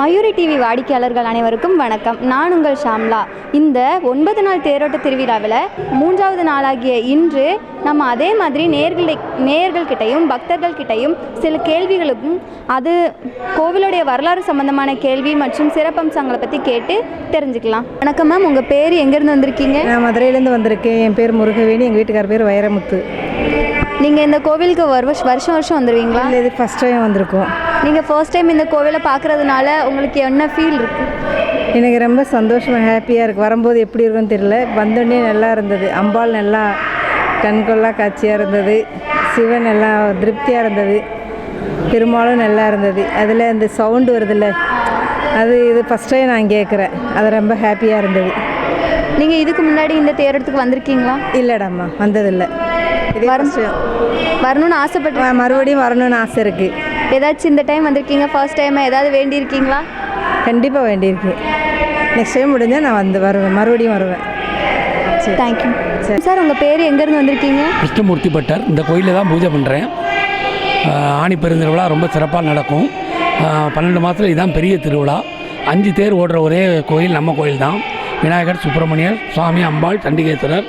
Mayuri TV வாடிக்கையாளர்கள் அனைவருக்கும் வணக்கம். நான் உங்கள் ஷாம்லா. இந்த ஒன்பது நாள் தேரோட்ட திருவிழாவில் மூன்றாவது நாளாகிய இன்று நம்ம அதே மாதிரி நேர்களை நேயர்கள்கிட்டையும் பக்தர்கள்கிட்டையும் சில கேள்விகளுக்கும் அது கோவிலுடைய வரலாறு சம்பந்தமான கேள்வி மற்றும் சிறப்பம்சங்களை பற்றி கேட்டு தெரிஞ்சுக்கலாம். வணக்கம் மேம் உங்கள் பேர் எங்கேருந்து வந்திருக்கீங்க? நான் மதுரையிலேருந்து வந்திருக்கேன். என் பேர் முருகவேணி. எங்கள் வீட்டுக்கார பேர் வைரமுத்து. நீங்கள் இந்த கோவிலுக்கு வரு வருஷம் வருஷம் வந்துடுவீங்களா இல்லை இது ஃபஸ்ட் டைம் வந்திருக்கோம். நீங்கள் ஃபர்ஸ்ட் டைம் இந்த கோவிலை பார்க்குறதுனால உங்களுக்கு என்ன ஃபீல் இருக்குது எனக்கு ரொம்ப சந்தோஷமாக ஹாப்பியாக இருக்குது வரும்போது எப்படி இருக்குன்னு தெரியல. வந்தோடனே நல்லா இருந்தது. அம்பாள் நல்லா கண்கொள்ளா காட்சியாக இருந்தது. சிவன் நல்லா திருப்தியாக இருந்தது. பெருமாளும் நல்லா இருந்தது. அதில் இந்த சவுண்டு வருதுல்ல அது இது ஃபஸ்ட் டைம் நான் கேட்குறேன். அது ரொம்ப ஹாப்பியாக இருந்தது. நீங்கள் இதுக்கு முன்னாடி இந்த தேரோட்டத்துக்கு வந்திருக்கீங்களா? இல்லைடாம்மா வந்ததில்லை. வரணும்னு ஆசைப்பட்டு மறுபடியும் வரணும்னு ஆசை இருக்குது ஏதாச்சும் இந்த டைம் வந்திருக்கீங்க ஃபர்ஸ்ட் டைம் ஏதாவது வேண்டியிருக்கீங்களா? கண்டிப்பாக வேண்டியிருக்கு. நெக்ஸ்ட் டைம் முடிஞ்சால் நான் வந்து வருவேன் மறுபடியும் வருவேன். சரி. Thank you sir. உங்கள் பேர் எங்கேருந்து வந்திருக்கீங்க? கிருஷ்ணமூர்த்தி பட்டர். இந்த கோயிலில் தான் பூஜை பண்ணுறேன் ஆணி பெருந்திருவிழா ரொம்ப சிறப்பாக நடக்கும். பன்னெண்டு மாதத்துல இதுதான் பெரிய திருவிழா. அஞ்சு தேர் ஓடுற ஒரே கோயில் நம்ம கோயில் தான். விநாயகர் சுப்பிரமணியர் சுவாமி அம்பாள் சண்டிகேஸ்வரர்.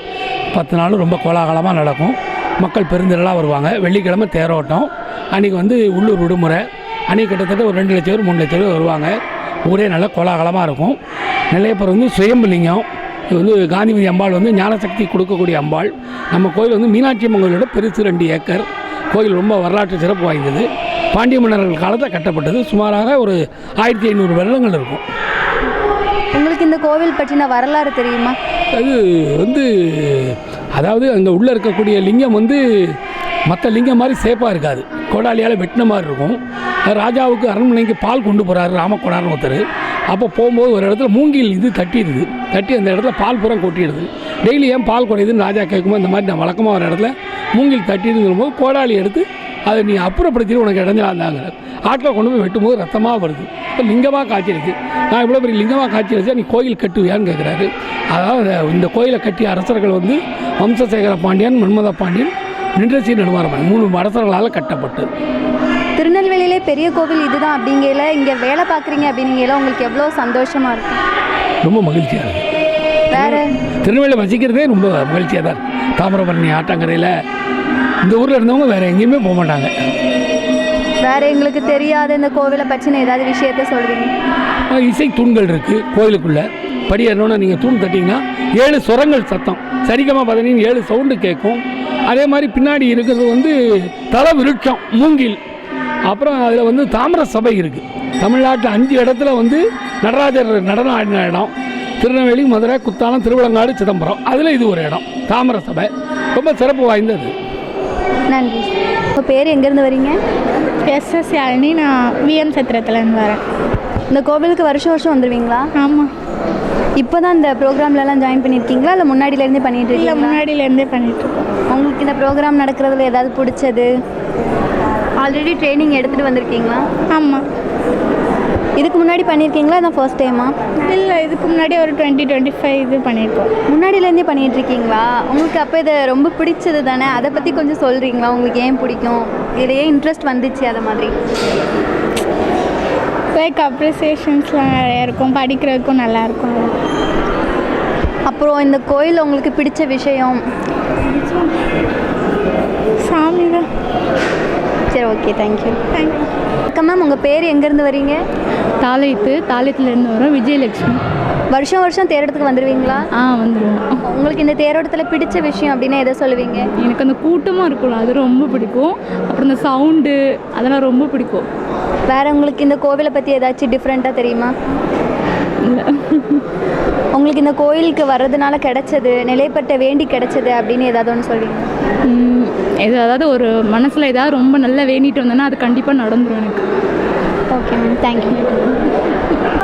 பத்து நாளும் ரொம்ப கோலாகலமாக நடக்கும். மக்கள் பெருந்திரளாக வருவாங்க. வெள்ளிக்கிழமை தேரோட்டம். அன்றைக்கி வந்து உள்ளூர் விடுமுறை. அன்றைக்கி கிட்டத்தட்ட ஒரு ரெண்டு லட்சம் பேர் மூணு லட்சம் பேர் வருவாங்க. ஊரே நல்ல கோலாகலமாக இருக்கும். நிலையப்பர் வந்து சுயம்புலிங்கம். இது வந்து காந்திமதி அம்பாள் வந்து ஞானசக்தி கொடுக்கக்கூடிய அம்பாள். நம்ம கோயில் வந்து மீனாட்சி அம்மன் கோயிலோட பெருசு ரெண்டு ஏக்கர். கோயில் ரொம்ப வரலாற்று சிறப்பு வாய்ந்தது. பாண்டிய மன்னர்கள் காலத்தில் கட்டப்பட்டது. சுமாராக ஒரு ஆயிரத்தி ஐநூறு வருடங்கள் இருக்கும். உங்களுக்கு இந்த கோவில் பற்றின வரலாறு தெரியுமா? அது வந்து அதாவது அங்கே உள்ளே இருக்கக்கூடிய லிங்கம் வந்து மற்ற லிங்கம் மாதிரி சேஃபாக இருக்காது. கோடாலியால் வெட்டின மாதிரி இருக்கும். ராஜாவுக்கு அரண்மனைக்கு பால் கொண்டு போகிறாரு ராமக்கோடார்னு ஒருத்தர். அப்போ போகும்போது ஒரு இடத்துல மூங்கில் இது தட்டிடுது. தட்டி அந்த இடத்துல பால் புறம் கொட்டிடுது. டெய்லி ஏன் பால் குறையுதுன்னு ராஜா கேட்கும்போது இந்த மாதிரி நான் வழக்கமாக ஒரு இடத்துல மூங்கில் தட்டிடுங்கிற போது கோடாலி எடுத்து அதை நீ அப்புறப்படுத்திட்டு உனக்கு இடைஞ்சலாந்தாங்க ஆட்டில் கொண்டு போய் வெட்டும்போது ரத்தமாக வருது. இப்போ லிங்கமாக காய்ச்சிருக்கு நான் இவ்வளோ பெரிய லிங்கமாக காய்ச்சி வச்சா நீ கோயில் கட்டுவியான்னு கேட்குறாரு அதாவது இந்த கோயிலை கட்டிய அரசர்கள் வந்து வம்சசேகர பாண்டியன் மன்மத பாண்டியன் நின்றசி நெடுமாறன் மூணு அரசர்களால் கட்டப்பட்டது திருநெல்வேலியிலே பெரிய கோவில் இதுதான் அப்படிங்கையில இங்கே வேலை பார்க்குறீங்க அப்படிங்கையில உங்களுக்கு எவ்வளோ சந்தோஷமாக இருக்கும் ரொம்ப மகிழ்ச்சியாக இருக்குது வேற? திருநெல்வேலி வசிக்கிறதே ரொம்ப மகிழ்ச்சியாக தான் இருக்குது தாமிரபரணி ஆற்றங்கரையில் இந்த ஊரில் இருந்தவங்க வேறு எங்கேயுமே போக மாட்டாங்க. வேற எங்களுக்கு தெரியாத இந்த கோவிலை பற்றின ஏதாவது விஷயத்த சொல்றீங்க அஹ் இசை தூண்கள் இருக்குது கோயிலுக்குள்ளே. படி ஏறணும்னா நீங்கள் தூண் தட்டிங்கன்னா ஏழு சுரங்கள் சத்தம். சரிகமாக பார்த்தீங்கன்னா ஏழு சவுண்டு கேட்கும். அதே மாதிரி பின்னாடி இருக்கிறது வந்து தல விருட்சம் மூங்கில். அப்புறம் அதில் வந்து தாமிர சபை இருக்குது தமிழ்நாட்டில் அஞ்சு இடத்துல வந்து நடராஜர் நடனம் ஆடின இடம். திருநெல்வேலி மதுரை குத்தாலம் திருவிழங்காடு சிதம்பரம். அதில் இது ஒரு இடம். தாமிர சபை. ரொம்ப சிறப்பு வாய்ந்தது. நன்றி. உங்கள் பேர் எங்கேருந்து வரீங்க? எஸ்எஸ் யாழினி. நான் விஎம் சத்திரத்துலேருந்து வரேன். இந்த கோவிலுக்கு வருஷம் வருஷம் வந்துடுவீங்களா ஆமாம் இப்போ தான் இந்த ப்ரோக்ராம்லலாம் ஜாயின் பண்ணியிருக்கீங்களா இல்லை முன்னாடியிலேருந்தே பண்ணிட்டு இல்லை முன்னாடியிலேருந்தே பண்ணிகிட்ருக்கோம் உங்களுக்கு இந்த ப்ரோக்ராம் நடக்கிறதுல ஏதாவது பிடிச்சது? ஆல்ரெடி ட்ரைனிங் எடுத்துகிட்டு வந்திருக்கீங்களா? ஆமாம் இதுக்கு முன்னாடி பண்ணியிருக்கீங்களா? இதான் ஃபர்ஸ்ட் டைமா இல்லை இதுக்கு முன்னாடி ஒரு டுவெண்ட்டி டுவெண்ட்டி ஃபைவ் இது பண்ணியிருக்கோம். முன்னாடியிலேருந்தே பண்ணிட்டு இருக்கீங்களா உங்களுக்கு அப்போ இது ரொம்ப பிடிச்சது தானே? அதை பற்றி கொஞ்சம் சொல்கிறீங்களா உங்களுக்கு ஏன் பிடிக்கும்? இதில் ஏன் இன்ட்ரெஸ்ட் வந்துச்சு அதை மாதிரி? லைக் அப்ரிசியேஷன்ஸ்லாம் நிறைய இருக்கும். படிக்கிறதுக்கும் நல்லாயிருக்கும் அப்புறம் இந்த கோயில் உங்களுக்கு பிடிச்ச விஷயம்? சாமி தான். சரி okay thank you thank you வணக்கம் மேம் உங்கள் பேர் எங்கேருந்து வரீங்க? தாளைத்து தாளையத்துலேருந்து வரோம் விஜயலட்சுமி. வருஷம் வருஷம் தேரோட்டத்துக்கு வந்துடுவீங்களா ஆ வந்துடுவோம் உங்களுக்கு இந்த தேரோட்டத்தில் பிடிச்ச விஷயம் அப்படின்னா எதை சொல்லுவீங்க? எனக்கு அந்த கூட்டமாக இருக்கும்ல அது ரொம்ப பிடிக்கும். அப்புறம் இந்த சவுண்டு அதெல்லாம் ரொம்ப பிடிக்கும். வேற உங்களுக்கு இந்த கோவிலை பற்றி ஏதாச்சும் டிஃப்ரெண்ட்டாக தெரியுமா? உங்களுக்கு இந்த கோயிலுக்கு வர்றதுனால கிடைச்சது நிலைப்பட்ட வேண்டி கிடைச்சது அப்படின்னு ஏதாவது ஒன்று சொல்வீங்க ம், இது அதாவது ஒரு மனசில் ஏதாவது ரொம்ப நல்லா வேண்டிட்டு வந்தேன்னா அது கண்டிப்பாக நடந்துரும் எனக்கு. Okay ma'am. தேங்க்யூ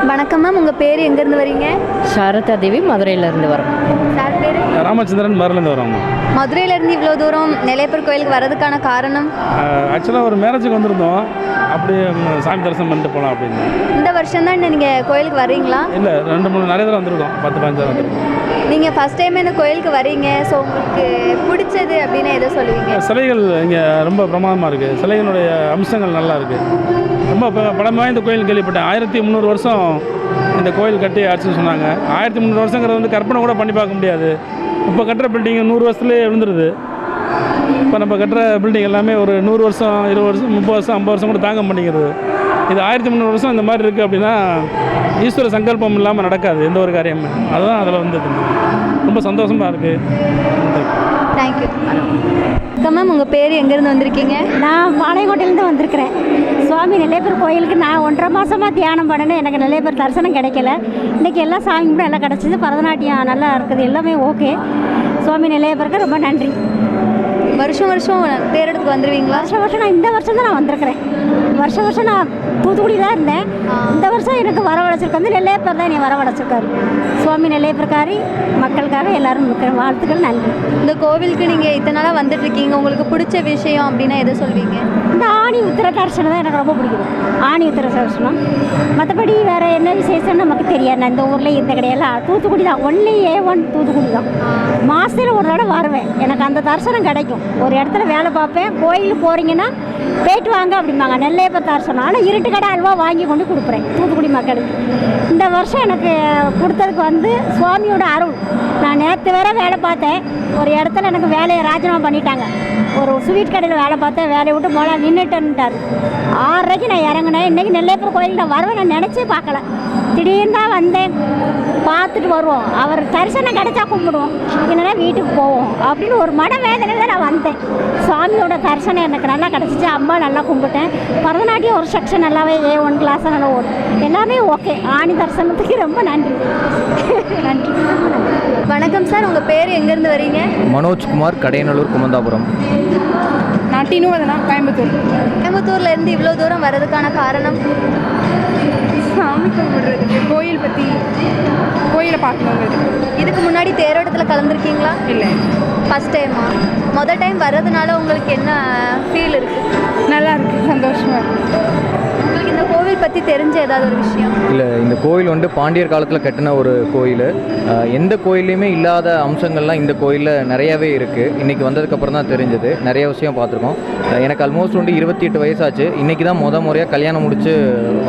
வணக்கம் மேம். உங்கள் பேர் எங்கேருந்து வரீங்க? சாரதா தேவி மதுரையிலேருந்து வரோம். சார் பேர் ராமச்சந்திரன் மதுரிலேருந்து வரோங்க மதுரையிலேருந்து இவ்வளோ தூரம் நிலையப்பர் கோயிலுக்கு வர்றதுக்கான காரணம்? ஆக்சுவலாக ஒரு மேரேஜுக்கு வந்திருந்தோம். அப்படியே சாமி தரிசனம் பண்ணிட்டு போகலாம் அப்படின்னு. இந்த வருஷம் தான் நீங்கள் கோயிலுக்கு வர்றீங்களா? இல்லை ரெண்டு மூணு நிறைய தடவை வந்திருக்கோம். பத்து பதினஞ்சு தடவை. வந்திருக்கோம் நீங்கள் ஃபஸ்ட் டைம் இந்த கோயிலுக்கு வரீங்க ஸோ உங்களுக்கு பிடிச்சது அப்படின்னு எதை சொல்லுவீங்க? சிலைகள் இங்கே ரொம்ப பிரமாதமாக இருக்குது சிலைகளுடைய அம்சங்கள் நல்லா இருக்குது ரொம்ப பழமை வாய்ந்த கோயில் கேள்விப்பட்டேன். ஆயிரத்தி முந்நூறு வருஷம் இந்த கோயில் கட்டி ஆச்சுன்னு சொன்னாங்க. ஆயிரத்தி முந்நூறு வருஷங்கிறது வந்து கற்பனை கூட பண்ணி பார்க்க முடியாது. இப்போ கட்டுற பில்டிங் நூறு வருஷத்துலேயே விழுந்துருது. இப்போ நம்ம கட்டுற பில்டிங் எல்லாமே ஒரு நூறு வருஷம் இருபது வருஷம் முப்பது வருஷம் ஐம்பது வருஷம் கூட தாங்க மாட்டேங்கிறது இது ஆயிரத்தி முந்நூறு வருஷம் இந்த மாதிரி இருக்குது அப்படின்னா ஈஸ்வர சங்கல்பம் இல்லாமல் நடக்காது. எந்த ஒரு காரியமும். அதுதான் அதில் வந்து ரொம்ப சந்தோஷமாக இருக்குது தேங்க்யூ அக்கா மேம் உங்கள் பேர் எங்கேருந்து வந்திருக்கீங்க? நான் பாளையங்கோட்டையிலேருந்து வந்திருக்கிறேன். சுவாமி நெல்லையப்பர் கோயிலுக்கு நான் ஒன்றரை மாதமாக தியானம் பண்ணினேன். எனக்கு நெல்லையப்பர் தரிசனம் கிடைக்கல. இன்றைக்கி எல்லாம் சாமி கூட எல்லாம் கிடச்சிது. பரதநாட்டியம் நல்லா இருக்குது. எல்லாமே ஓகே சுவாமி நெல்லையப்பருக்கு ரொம்ப நன்றி. வருஷம் வருஷம் தேரோட்டத்துக்கு வந்துடுவீங்களா வருஷம் வருஷம் நான் இந்த வருஷம் தான் நான் வந்திருக்கிறேன். வருஷம் வருஷம் நான் தூத்துக்குடி தான் இருந்தேன். இந்த வருஷம் எனக்கு வரவழைச்சிருக்கு வந்து நெல்லையப்பர் தான் என்னை வரவழைச்சிருக்காரு. சுவாமி நெல்லையப்பர்காரி மக்களுக்காக எல்லாரும் வாழ்த்துக்கள் நன்றி. இந்த கோவிலுக்கு நீங்கள் இத்தனை நாளாக வந்துட்டு இருக்கீங்க உங்களுக்கு பிடிச்ச விஷயம் அப்படின்னா எதை சொல்வீங்க? இந்த ஆணி உத்திர தரிசனம் தான் எனக்கு ரொம்ப பிடிக்கும். ஆணி உத்திர தரிசனம். மற்றபடி வேறு என்ன விசேஷம் நமக்கு தெரியாது. நான் இந்த ஊரில் இருந்த கிடையாது தூத்துக்குடி தான். ஒன்லி ஏ ஒன் தூத்துக்குடி தான். மாதத்தில் ஒரு தடவை வருவேன். எனக்கு அந்த தரிசனம் கிடைக்கும். ஒரு இடத்துல வேலை பார்ப்பேன். கோயிலுக்கு போகிறீங்கன்னா போயிட்டு வாங்க அப்படிம்பாங்க. நெல்லையப்பர் தரிசனம் ஆனால் இருட்டு கடை அல்வா வாங்கி கொண்டு கொடுக்குறேன் தூத்துக்குடி மக்களுக்கு. இந்த வருஷம் எனக்கு கொடுத்ததுக்கு வந்து சுவாமியோட அருள். நான் நேற்று வேற வேலை பார்த்தேன். ஒரு இடத்துல எனக்கு வேலையை ராஜினாமா பண்ணிட்டாங்க. ஒரு ஸ்வீட் கடையில் வேலை பார்த்தேன். வேலையை விட்டு போகலாம் நின்றுட்டேன்ட்டார் ஆறரைக்கு நான் இறங்கினேன். இன்றைக்கி நெல்லையப்பர் கோயில் நான் வருவேன் நான் நினச்சே பார்க்கல. திடீர்னு தான் வந்தேன் பார்த்துட்டு வருவோம். அவர் தரிசனம் கிடைச்சா கும்பிடுவோம். இல்லைன்னா வீட்டுக்கு போவோம். அப்படின்னு ஒரு மன வேதனையில் நான் வந்தேன். சாமியோட தரிசனம் எனக்கு நல்லா கிடச்சிச்சு. அம்மா நல்லா கும்பிட்டேன். பரதநாட்டியம் ஒரு செக்ஷன் நல்லாவே ஏ ஒன் கிளாஸ் நல்லா ஓடும் எல்லாமே ஓகே ஆணி தரிசனத்துக்கு ரொம்ப நன்றி. நன்றி. வணக்கம் சார். உங்கள் பேர் எங்கேருந்து வரீங்க? மனோஜ்குமார் கடையநல்லூர் குமந்தாபுரம். நான் டினுவதனா கோயம்புத்தூர். கோயம்புத்தூர்ல இருந்து இவ்வளோ தூரம் வர்றதுக்கான காரணம்? சாமி கும்பிடுறதுக்கு கோயில் பற்றி கோயிலை பார்க்கணுங்கிறது இதுக்கு முன்னாடி தேரோட்டத்தில் கலந்துருக்கீங்களா? இல்லை. ஃபஸ்ட் டைமா மொதல் டைம் வர்றதுனால உங்களுக்கு என்ன ஃபீல் இருக்குது நல்லா இருக்கு. சந்தோஷமா இருக்கு. உங்களுக்கு இந்த கோவில் பற்றி தெரிஞ்ச ஏதாவது ஒரு விஷயம்? இல்லை இந்த கோயில் வந்து பாண்டியர் காலத்தில் கட்டின ஒரு கோயில். எந்த கோயில்லையுமே இல்லாத அம்சங்கள்லாம் இந்த கோயிலில் நிறையாவே இருக்குது இன்றைக்கி வந்ததுக்கப்புறம் தான் தெரிஞ்சது. நிறைய விஷயம் பார்த்துருக்கோம். எனக்கு ஆல்மோஸ்ட் வந்து இருபத்தி எட்டு வயசாச்சு. இன்றைக்கி தான் முத முறையாக கல்யாணம் முடிச்சு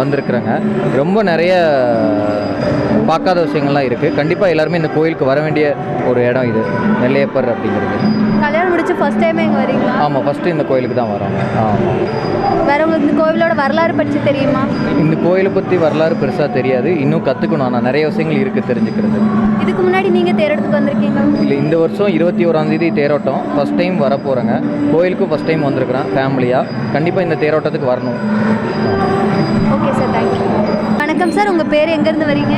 வந்திருக்கிறேங்க. ரொம்ப நிறைய பார்க்காத விஷயங்கள்லாம் இருக்குது கண்டிப்பாக எல்லாருமே இந்த கோயிலுக்கு வர வேண்டிய ஒரு இடம் இது. நெல்லையப்பர் அப்படிங்கிறது. கல்யாணம் முடிச்சு ஃபர்ஸ்ட் டைம் இங்கே வரீங்களா? ஆமாம் ஃபஸ்ட்டு இந்த கோயிலுக்கு தான் வரோங்க ஆமாம் வேற உங்களுக்கு இந்த கோவிலோட வரலாறு பற்றி தெரியுமா? இந்த கோயிலை பற்றி வரலாறு பெருசாக தெரியாது. இன்னும் கற்றுக்கணும் ஆனால் நிறைய விஷயங்கள் இருக்குது தெரிஞ்சுக்கிறது. இதுக்கு முன்னாடி நீங்கள் தேரோட்டத்துக்கு வந்திருக்கீங்க இல்லை இந்த வருஷம் இருபத்தி ஓராந்தேதி தேரோட்டம். ஃபஸ்ட் டைம் வர போகிறேங்க கோயிலுக்கும் ஃபஸ்ட் டைம் வந்திருக்கிறேன் ஃபேமிலியாக கண்டிப்பாக இந்த தேரோட்டத்துக்கு வரணும். ஓகே சார் தேங்க்யூ வணக்கம் சார். உங்கள் பேர் எங்கேருந்து வரீங்க?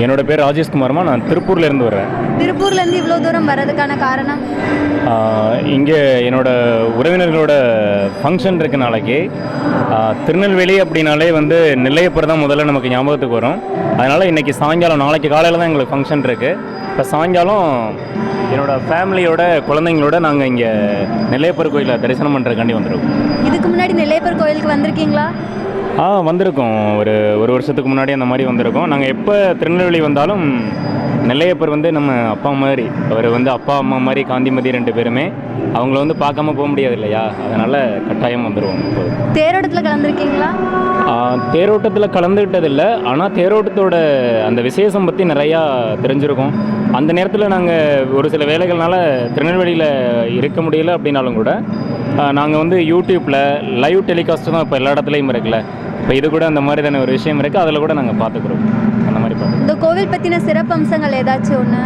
என்னோட பேர் ராஜேஷ்குமார்மா. நான் திருப்பூர்ல இருந்து வர்றேன். திருப்பூர்லேருந்து இவ்வளோ தூரம் வர்றதுக்கான காரணம்? இங்கே என்னோட உறவினர்களோட ஃபங்க்ஷன் இருக்கு நாளைக்கு. திருநெல்வேலி அப்படின்னாலே வந்து நெல்லையப்பர் தான் முதல்ல நமக்கு ஞாபகத்துக்கு வரும். அதனால் இன்னைக்கு சாயங்காலம் நாளைக்கு காலையில் தான் எங்களுக்கு ஃபங்க்ஷன் இருக்குது இப்போ சாயங்காலம் என்னோட ஃபேமிலியோட குழந்தைங்களோட நாங்கள் இங்கே நெல்லையப்பர் கோயிலை தரிசனம் பண்ணுறதுக்காண்டி வந்திருக்கோம். இதுக்கு முன்னாடி நெல்லையப்பர் கோயிலுக்கு வந்திருக்கீங்களா? ஆ வந்திருக்கோம். ஒரு ஒரு வருஷத்துக்கு முன்னாடி அந்த மாதிரி வந்திருக்கோம். நாங்கள் எப்போ திருநெல்வேலி வந்தாலும் நெல்லையப்பர் வந்து நம்ம அப்பா மாதிரி அவர் வந்து அப்பா அம்மா மாதிரி காந்திமதி ரெண்டு பேருமே அவங்கள வந்து பார்க்காம போக முடியாது இல்லையா? அதனால் கட்டாயம் வந்துடுவோம் தேரோட்டத்தில் கலந்துருக்கீங்களா? தேரோட்டத்தில் கலந்துக்கிட்டதில்ல ஆனால் தேரோட்டத்தோட அந்த விசேஷம் பற்றி நிறையா தெரிஞ்சிருக்கோம். அந்த நேரத்தில் நாங்கள் ஒரு சில வேலைகள்னால திருநெல்வேலியில் இருக்க முடியல அப்படின்னாலும் கூட நாங்கள் வந்து யூடியூப்பில் லைவ் டெலிகாஸ்ட் தான் இப்போ எல்லா இடத்துலையும் இருக்குல்ல. இப்போ இது கூட அந்த மாதிரி தானே ஒரு விஷயம் இருக்குது அதில் கூட நாங்கள் பார்த்துக்குறோம். அந்த மாதிரி பார்த்துக்குறோம். இந்த கோவில் பற்றின சிறப்பம்சங்கள் ஏதாச்சும் ஒன்று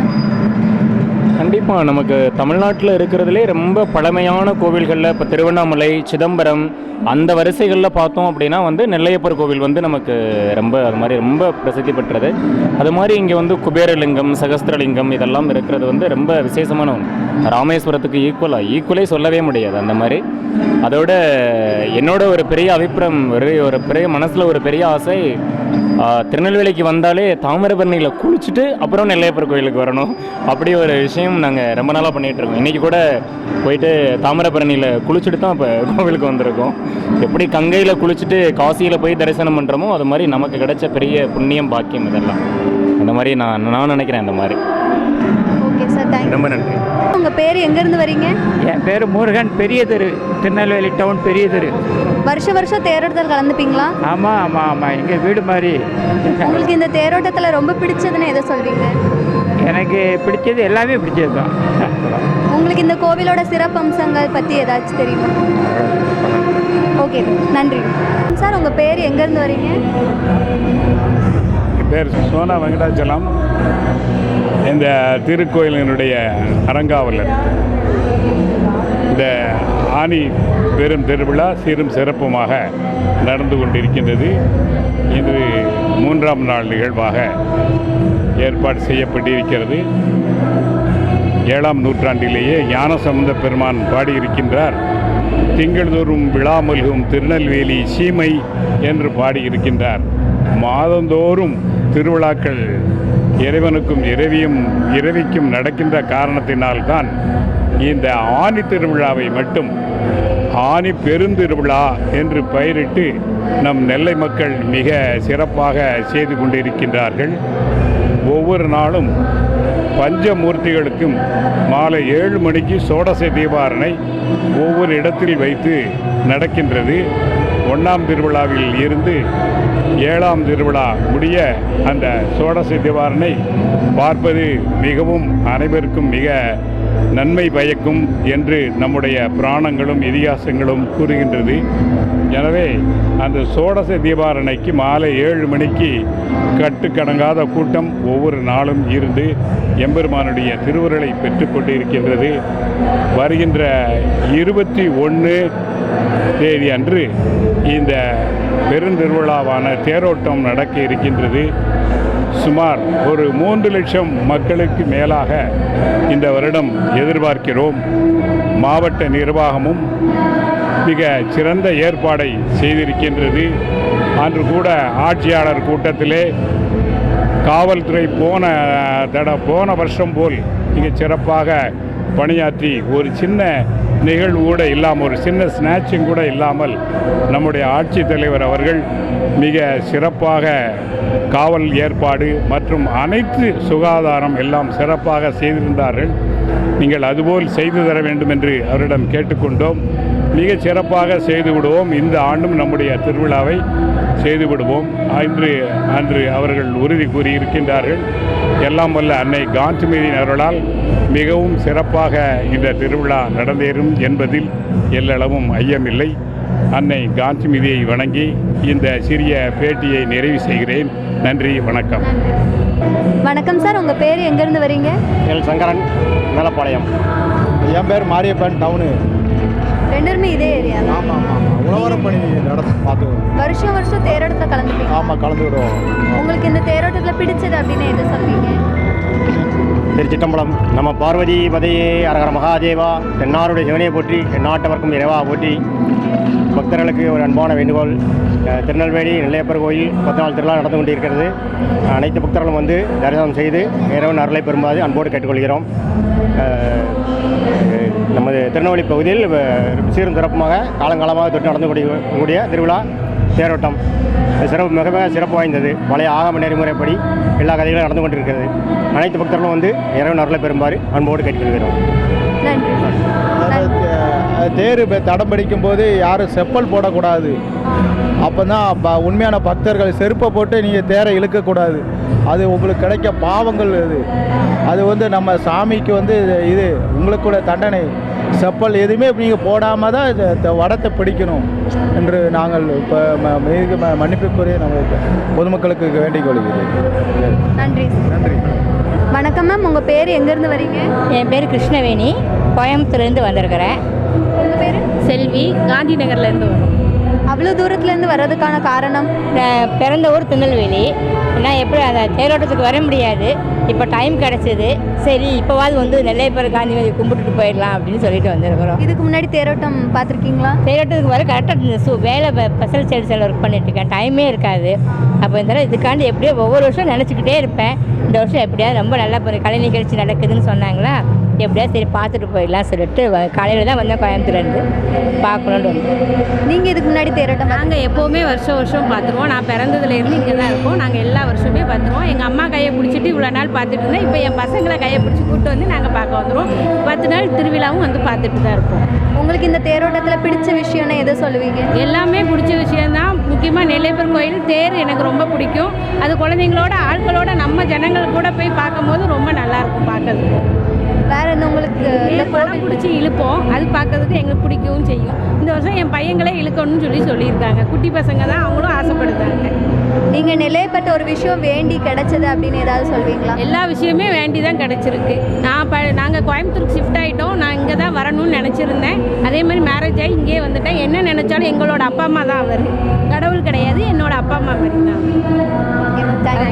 கண்டிப்பாக நமக்கு தமிழ்நாட்டில் இருக்கிறதுலே ரொம்ப பழமையான கோவில்களில் இப்போ திருவண்ணாமலை சிதம்பரம் அந்த வரிசைகளில் பார்த்தோம் அப்படின்னா வந்து நெல்லையப்பர் கோவில் வந்து நமக்கு ரொம்ப அது மாதிரி ரொம்ப பிரசித்தி பெற்றது. அது மாதிரி இங்கே வந்து குபேரலிங்கம் சகஸ்திரலிங்கம் இதெல்லாம் இருக்கிறது வந்து ரொம்ப விசேஷமான ஒன்று ராமேஸ்வரத்துக்கு ஈக்குவலாக ஈக்குவலே சொல்லவே முடியாது அந்த மாதிரி. அதோட என்னோட ஒரு பெரிய அபிப்பிராயம் ஒரு ஒரு பெரிய மனசில் ஒரு பெரிய ஆசை திருநெல்வேலிக்கு வந்தாலே தாமிரபரணியில் குளிச்சுட்டு அப்புறம் நெல்லையப்பர் கோயிலுக்கு வரணும். அப்படி ஒரு விஷயம் நாங்கள் ரொம்ப நாளாக பண்ணிகிட்டு இருக்கோம். இன்றைக்கி கூட போயிட்டு தாமிரபரணியில் குளிச்சுட்டு தான் இப்போ கோவிலுக்கு வந்திருக்கோம். எப்படி கங்கையில் குளிச்சுட்டு காசியில் போய் தரிசனம் பண்ணுறோமோ அது மாதிரி நமக்கு கிடைச்ச பெரிய புண்ணியம் பாக்கியம் இதெல்லாம். அந்த மாதிரி நான் நான் நினைக்கிறேன் அந்த மாதிரி. ஓகே சார் தேங்க்யூ ரொம்ப நன்றி. உங்கள் பேர் எங்கேருந்து வரீங்க? என் பேர் முருகன் பெரிய தெரு திருநெல்வேலி டவுன் பெரிய தெரு. வருஷ வருஷம் தேரோட்டத்தில் கலந்துப்பீங்களா? ஆமாம் ஆமாம் ஆமாம் எங்கள் வீடு மாதிரி உங்களுக்கு இந்த தேரோட்டத்தில் ரொம்ப பிடிச்சதுன்னு எதை சொல்வீங்க? எனக்கு பிடிச்சது எல்லாமே பிடிச்சது தான் உங்களுக்கு இந்த கோவிலோட சிறப்பம்சங்கள் பற்றி ஏதாச்சும் தெரியுமா? ஓகே நன்றி. சார் உங்கள் பேர் எங்கேருந்து வரீங்க? பேர் சோனா வெங்கடாச்சலம் இந்த திருக்கோயிலினுடைய அரங்காவலர் இந்த ஆணி பெரும் திருவிழா சீரும் சிறப்புமாக நடந்து கொண்டிருக்கின்றது. இது மூன்றாம் நாள் நிகழ்வாக ஏற்பாடு செய்யப்பட்டிருக்கிறது. ஏழாம் நூற்றாண்டிலேயே ஞானசம்பந்த பெருமான் பாடியிருக்கின்றார். திங்கள்தோறும் விழா மல்கும் திருநெல்வேலி சீமை என்று பாடியிருக்கின்றார். மாதந்தோறும் திருவிழாக்கள் இறைவனுக்கும் இறைவியும் இறைவிக்கும் நடக்கின்ற காரணத்தினால்தான் இந்த ஆணி திருவிழாவை மட்டும் ஆணி பெருந்திருவிழா என்று பெயரிட்டு நம் நெல்லை மக்கள் மிக சிறப்பாக செய்து கொண்டிருக்கின்றார்கள். ஒவ்வொரு நாளும் பஞ்சமூர்த்திகளுக்கும் மாலை ஏழு மணிக்கு சோடசை தீபாரணை ஒவ்வொரு இடத்தில் வைத்து நடக்கின்றது. ஒன்றாம் திருவிழாவில் இருந்து ஏழாம் திருவிழா முடிய அந்த சோடசை திவாரனை பார்ப்பது மிகவும் அனைவருக்கும் மிக நன்மை பயக்கும் என்று நம்முடைய புராணங்களும் இதிகாசங்களும் கூறுகின்றது. எனவே அந்த சோடச தீபாரணைக்கு மாலை ஏழு மணிக்கு கட்டுக்கடங்காத கூட்டம் ஒவ்வொரு நாளும் இருந்து எம்பெருமானுடைய திருவுருளை பெற்றுக்கொண்டிருக்கின்றது வருகின்ற இருபத்தி ஒன்று தேதி அன்று இந்த பெருந்திருவிழாவான தேரோட்டம் நடக்க இருக்கின்றது. சுமார் ஒரு மூன்று லட்சம் மக்களுக்கு மேலாக இந்த வருடம் எதிர்பார்க்கிறோம். மாவட்ட நிர்வாகமும் மிக சிறந்த ஏற்பாடை செய்திருக்கின்றது. அன்று கூட ஆட்சியாளர் கூட்டத்திலே காவல்துறை போன தட போன வருஷம் போல் மிக சிறப்பாக பணியாற்றி ஒரு சின்ன நிகழ்வு கூட இல்லாமல் ஒரு சின்ன ஸ்நாச்சிங் கூட இல்லாமல் நம்முடைய ஆட்சித்தலைவர் அவர்கள் மிக சிறப்பாக காவல் ஏற்பாடு மற்றும் அனைத்து சுகாதாரம் எல்லாம் சிறப்பாக செய்திருந்தார்கள். நீங்கள் அதுபோல் செய்து தர வேண்டும் என்று அவரிடம் கேட்டுக்கொண்டோம். மிக சிறப்பாக செய்து விடுவோம். இந்த ஆண்டும் நம்முடைய திருவிழாவை செய்து விடுவோம் அன்று அன்று அவர்கள் உறுதி கூறியிருக்கின்றார்கள். எல்லாம் வல்ல அன்னை காந்திமதியின் அருளால் மிகவும் சிறப்பாக இந்த திருவிழா நடந்தேறும் என்பதில் எல்லளவும் ஐயமில்லை. அன்னை காந்திமதியை வணங்கி இந்த சிறிய பேட்டியை நிறைவு செய்கிறேன். நன்றி வணக்கம். வணக்கம் சார் உங்கள் பேர் எங்கேருந்து வரீங்க? எல் சங்கரன் மேலப்பாளையம். என் பேர் மாரியப்பன் டவுனு. ரெண்டுமே இதே ஏரியா ஆமாம் ஆமாம். உழவரம் பணி நடத்து பார்த்துக்கிறோம் வருஷம் வருஷம் தேரோட்டத்தில் கலந்துப்பீங்க? ஆமாம் கலந்து விடுவோம் உங்களுக்கு இந்த தேரோட்டத்தில் பிடிச்சது அப்படின்னு எதை சொல்வீங்க திருச்சிட்டம்பலம் நம்ம பார்வதி பதையே அரகர மகாதேவா தென்னாருடைய சிவனையை போற்றி எந்நாட்டவர்க்கும் இறைவா போற்றி பக்தர்களுக்கு ஒரு அன்பான வேண்டுகோள். திருநெல்வேலி நெல்லையப்பர் கோயில் பத்து நாள் திருவிழா நடந்து கொண்டிருக்கிறது. அனைத்து பக்தர்களும் வந்து தரிசனம் செய்து இறைவன் அருளை பெறுமாறு அன்போடு கேட்டுக்கொள்கிறோம். நமது திருநெல்வேலி பகுதியில் சீரும் சிறப்புமாக காலங்காலமாக தொட்டு நடந்து கூடிய திருவிழா தேரோட்டம். சிறப்பு மிக மிக சிறப்பு வாய்ந்தது. பழைய ஆகம நெறிமுறைப்படி எல்லா கதைகளும் நடந்து கொண்டிருக்கிறது. அனைத்து பக்தர்களும் வந்து இறைவன் அருளை பெறுமாறு அன்போடு கேட்டுக்கொள்கிறோம். தேர் தடம் பிடிக்கும் போது யாரும் செப்பல் போடக்கூடாது. அப்போ தான் உண்மையான பக்தர்கள் செருப்பை போட்டு நீங்கள் தேரை இழுக்கக்கூடாது. அது உங்களுக்கு கிடைக்க பாவங்கள் அது. அது வந்து நம்ம சாமிக்கு வந்து இது- உங்களுக்குள்ள தண்டனை. செப்பல் எதுவுமே நீங்கள் போடாமல் தான் வடத்தை பிடிக்கணும் என்று நாங்கள் இப்போ ம- மிக மன்னிப்புக்குரிய நம்ம பொதுமக்களுக்கு வேண்டிக் கொள்கிறேன். நன்றி. நன்றி. வணக்கம் மேம். உங்கள் பேர் எங்கேருந்து வரீங்க? என் பேர் கிருஷ்ணவேணி. கோயம்புத்தூர்லேருந்து வந்திருக்கிறேன். உங்கள் பேர்? செல்வி காந்தி நகர்லேருந்து வரோம் அவ்வளோ தூரத்துலேருந்து வர்றதுக்கான காரணம்? நான் பிறந்த ஊர் திருநெல்வேலி. நான் எப்படி அந்த தேரோட்டத்துக்கு வர முடியாது. இப்போ டைம் கிடச்சிது. சரி இப்போவாது வந்து நெல்லையப்பர் காந்திமதி கும்பிட்டுட்டு போயிடலாம் அப்படின்னு சொல்லிட்டு வந்திருக்கிறோம். இதுக்கு முன்னாடி தேரோட்டம் பார்த்துருக்கீங்களா? தேரோட்டத்துக்கு வர கரெக்டாக சு வேலை ஸ்பெஷல் சேல்ஸில் ஒர்க் பண்ணிட்டுருக்கேன் டைமே இருக்காது. அப்போ இந்த இதுக்காண்டி எப்படியோ ஒவ்வொரு வருஷம் நினச்சிக்கிட்டே இருப்பேன். இந்த வருஷம் எப்படியாவது ரொம்ப நல்லா கலை நிகழ்ச்சி நடக்குதுன்னு சொன்னாங்களா? எப்படியாவது சரி பார்த்துட்டு போயிடலாம் சொல்லிட்டு காலையில் தான் வந்தேன் கோயம்புத்தூர்லேருந்து பார்க்கணுன்னு வந்தேன் நீங்கள் இதுக்கு முன்னாடி தேரோட்டம் நாங்கள் எப்போவுமே வருஷம் வருஷம் பார்த்துருவோம். நான் பிறந்ததுலேருந்து இங்கே தான் இருக்கோம். நாங்கள் எல்லா வருஷமே பார்த்துருவோம். எங்கள் அம்மா கையை பிடிச்சிட்டு இவ்வளோ நாள் பார்த்துட்டு இருந்தேன். இப்போ என் பசங்களை கையை பிடிச்சி கூப்பிட்டு வந்து நாங்கள் பார்க்க வந்துடுவோம் பத்து நாள் திருவிழாவும் வந்து பார்த்துட்டு தான் இருப்போம். உங்களுக்கு இந்த தேரோட்டத்தில் பிடிச்ச விஷயம்னா எதை சொல்லுவீங்க? எல்லாமே பிடிச்ச விஷயம்தான் முக்கியமாக நெல்லையப்பர் கோயில் தேர் எனக்கு ரொம்ப பிடிக்கும். அது குழந்தைங்களோட ஆட்களோட நம்ம ஜனங்கள் கூட போய் பார்க்கும்போது ரொம்ப நல்லாயிருக்கும் பார்க்கறதுக்கு. வேற என்ன உங்களுக்கு இந்த படம் பிடிச்சி இழுப்போம். அது பார்க்கறதுக்கு எங்களுக்கு பிடிக்கவும் செய்யும். இந்த வருஷம் என் பையங்களே இழுக்கணும்னு சொல்லி சொல்லியிருக்காங்க. குட்டி பசங்க தான் அவங்களும் ஆசைப்படுறாங்க. நீங்கள் நிலையப்பட்ட ஒரு விஷயம் வேண்டி கிடைச்சது அப்படின்னு ஏதாவது சொல்வீங்களா? எல்லா விஷயமே வேண்டி தான் கிடச்சிருக்கு. நான் ப நாங்கள் கோயம்புத்தூருக்கு ஷிஃப்ட் ஆகிட்டோம் நான் இங்கே தான் வரணும்னு நினச்சிருந்தேன். அதே மாதிரி மேரேஜ் ஆகி இங்கேயே வந்துட்டேன். என்ன நினச்சாலும் எங்களோட அப்பா அம்மா தான் அவர். கடவுள் கிடையாது என்னோட அப்பா அம்மா மாதிரி தான்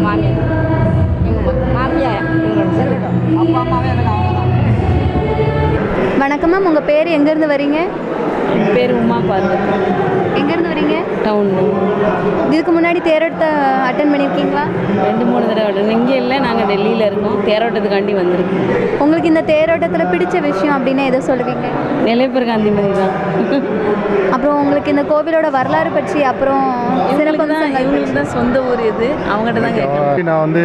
மாமியார். மாமியார். அப்பா அம்மாவே வணக்கம் மேம் உங்கள் பேர் எங்கேருந்து வரீங்க? பேர் உமா பார்வதி. டவுன் இதுக்கு முன்னாடி தேரோட்டத்தை அட்டன் பண்ணியிருக்கீங்களா? ரெண்டு மூணு தடவை இங்கே இல்லை நாங்கள் டெல்லியில் இருக்கோம். தேரோட்டத்துக்காண்டி வந்திருக்கோம். உங்களுக்கு இந்த தேரோட்டத்தில் பிடிச்ச விஷயம் அப்படின்னு எதை சொல்லுவீங்க? நிலையப்பர் காந்தி மாதிரி தான் அப்புறம் உங்களுக்கு இந்த கோவிலோட வரலாறு பற்றி அப்புறம் இவங்களுக்கு தான் இவங்களுக்கு தான் சொந்த ஊர் இது. அவங்ககிட்ட தான் கேட்கணும் நான் வந்து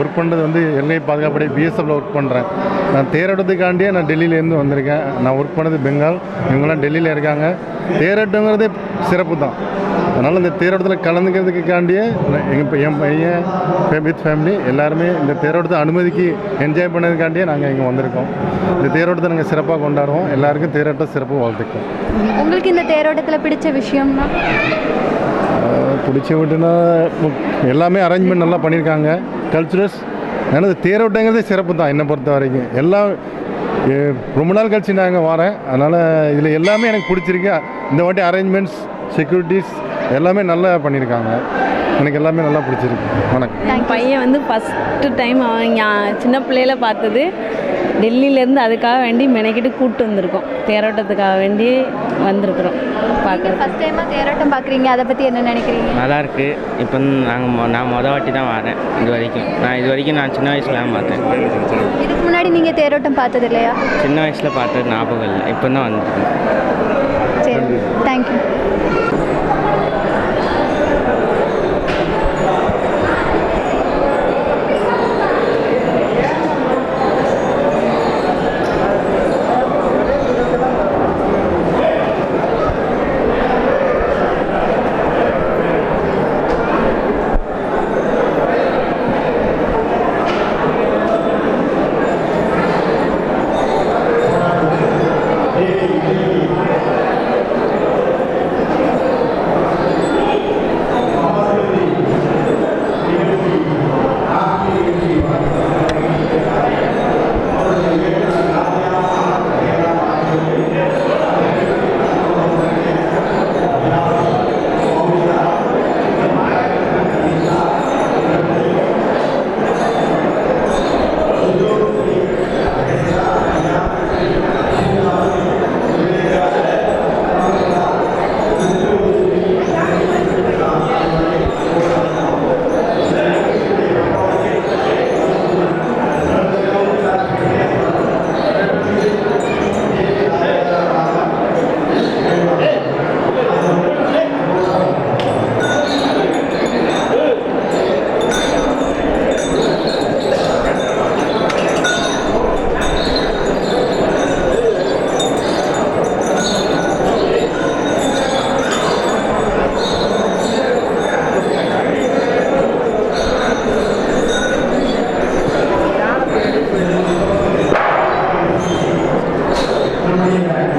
ஒர்க் பண்ணுறது வந்து எல்லை பாதுகாப்படை பிஎஸ்எஃப்ல ஒர்க் பண்ணுறேன் நான் தேரோட்டத்துக்காண்டியே நான் டெல்லியிலேருந்து வந்திருக்கேன். நான் ஒர்க் பண்ணது பெங்கால். இவங்கெல்லாம் டெல்லியில் இருக்காங்க. தேரோட்டங்கிறதே சிறப்பு தான் அதனால் இந்த தேரோட்டத்தில் கலந்துக்கிறதுக்காண்டியே எங்கள் என் பையன் வித் ஃபேமிலி எல்லாருமே இந்த தேரோட்டத்தை அனுமதிக்கு என்ஜாய் பண்ணதுக்காண்டியே நாங்கள் இங்கே வந்திருக்கோம். இந்த தேரோட்டத்தை நாங்கள் சிறப்பாக கொண்டாடுவோம் எல்லாருக்கும் தேரோட்ட சிறப்பு வாழ்த்துக்கள். உங்களுக்கு இந்த தேரோட்டத்தில் பிடிச்ச விஷயம்னா? பிடிச்ச வீட்டுனா எல்லாமே அரேஞ்ச்மெண்ட் நல்லா பண்ணியிருக்காங்க கல்ச்சுரல்ஸ் எனது தேரோட்டங்கிறதே சிறப்பு தான் என்னை பொறுத்த வரைக்கும். எல்லாம் ரொம்ப நாள் கழிச்சு நாங்கள் வரேன். அதனால் இதில் எல்லாமே எனக்கு பிடிச்சிருக்கு. இந்த வாட்டி அரேஞ்ச்மெண்ட்ஸ் செக்யூரிட்டிஸ் எல்லாமே நல்லா பண்ணியிருக்காங்க. எனக்கு எல்லாமே நல்லா பிடிச்சிருக்கு. வணக்கம். என் பையன் வந்து ஃபஸ்ட்டு டைம் அவன் ஞா- சின்ன பிள்ளையில பார்த்தது. டெல்லியிலேருந்து அதுக்காக வேண்டி மெனக்கிட்டு கூப்பிட்டு வந்திருக்கோம். தேரோட்டத்துக்காக வேண்டி வந்திருக்கிறோம். பார்க்குறோம் ஃபஸ்ட் டைமாக தேரோட்டம் பார்க்குறீங்க? அதை பற்றி என்ன நினைக்கிறீங்க? நல்லா இருக்கு இப்போ நாங்கள் நான் மொதல் வாட்டி தான் வரேன் இது வரைக்கும். நான் இது வரைக்கும் நான் சின்ன வயசில் தான் பார்த்தேன். இதுக்கு முன்னாடி நீங்கள் தேரோட்டம் பார்த்தது இல்லையா? சின்ன வயசில் பார்த்தது ஞாபகம் இல்லை. இப்போ தான் வந்துருக்கேன் சரி. தேங்க்யூ